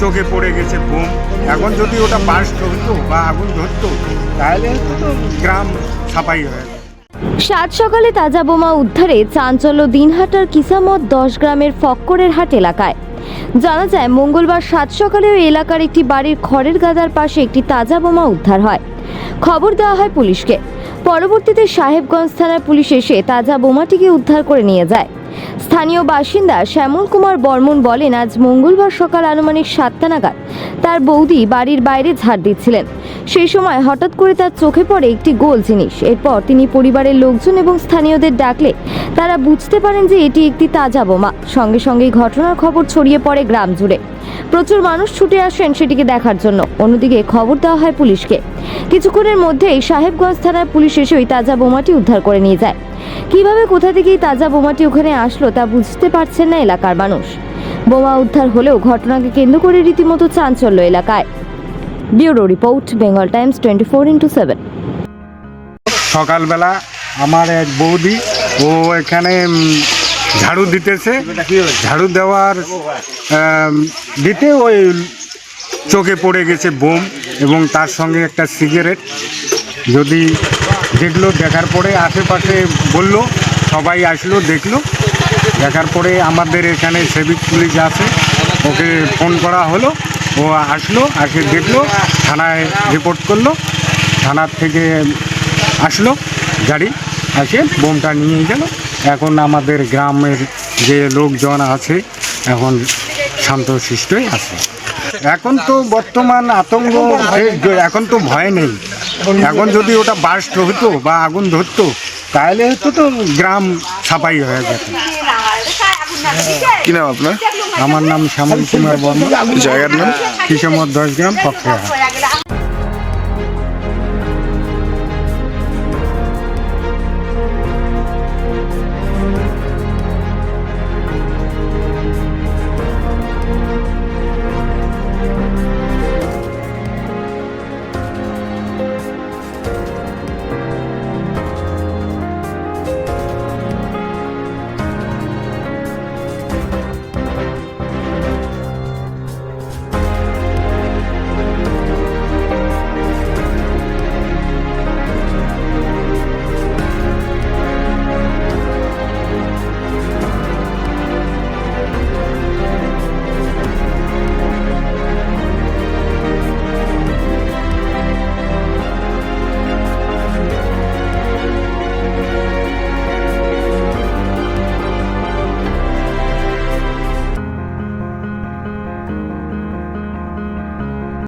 চোখে পড়ে গেছে বোম এখন যদি ওটা বাস্ট হতো বা আগুন ধরতো, তাহলে তো গ্রাম ছাপাই হয় সাত সকালে তাজা বোমা উদ্ধারে চাঞ্চল্য দিনহাটার কিসামত দশ গ্রামের ফক্করের হাট এলাকায়। জানা যায়, মঙ্গলবার সাত সকালে ওই এলাকার একটি বাড়ির খড়ের গাদার পাশে একটি তাজা বোমা উদ্ধার হয়। খবর দেওয়া হয় পুলিশকে। পরবর্তীতে সাহেবগঞ্জ থানার পুলিশ এসে তাজা বোমাটিকে উদ্ধার করে নিয়ে যায়। স্থানীয় বাসিন্দা শ্যামল কুমার বর্মন বলেন, আজ মঙ্গলবার সকাল আনুমানিক সাতটা নাগাদ তার বৌদি বাড়ির বাইরে ঝাড় দিচ্ছিলেন। সেই সময় হঠাৎ করে তার চোখে পড়ে একটি গোল জিনিস। এরপর তিনি পরিবারের লোকজন এবং স্থানীয়দের ডাকলে তারা বুঝতে পারেন যে এটি একটি তাজা বোমা। সঙ্গে সঙ্গেই ঘটনার খবর ছড়িয়ে পড়ে গ্রাম জুড়ে। প্রচুর মানুষ ছুটে আসেন সেটিকে দেখার জন্য। অন্যদিকে খবর দেওয়া হয় পুলিশকে। কিছুক্ষণের মধ্যেই সাহেবগঞ্জ থানার পুলিশ এসে ওই তাজা বোমাটি উদ্ধার করে নিয়ে যায়। কীভাবে কোথা থেকে তাজা বোমাটি ওখানে আসলো তা বুঝতে পারছেন না এলাকার মানুষ। বোমা উদ্ধার হলেও ঘটনাকে কেন্দ্র করে রীতিমতো চাঞ্চল্য এলাকায়। Bureau report, Bengal Times, twenty four into seven. সকালবেলা আমার এক বৌদি, ও এখানে ঝাড়ু দিতেছে। ঝাড়ু দেওয়ার দিতে ওই চোখে পড়ে গেছে বোম এবং তার সঙ্গে একটা সিগারেট। যদি দেখল, দেখার পরে আশেপাশে বলল, সবাই আসলো, দেখল। দেখার পরে আমাদের এখানে সেভিক পুলিশ আছে, ওকে ফোন করা হলো, ও আসলো, আসে দেখল, থানায় রিপোর্ট করল থানার থেকে আসলো, গাড়ি এসে বোমটা নিয়ে গেল। এখন আমাদের গ্রামের যে লোকজন আছে, এখন শান্তশিষ্টই আছে। এখন তো বর্তমান আতঙ্ক, এখন তো ভয় নেই। এখন যদি ওটা বাস্ট হতো বা আগুন ধরতো তাহলে হয়তো তো গ্রাম ছাপাই হয়ে যেত। কি নাম আপনার? আমার নাম শ্যামল কুমার বর্মা জায়গার নাম? কিসমত দশ গ্রাম পক্ষে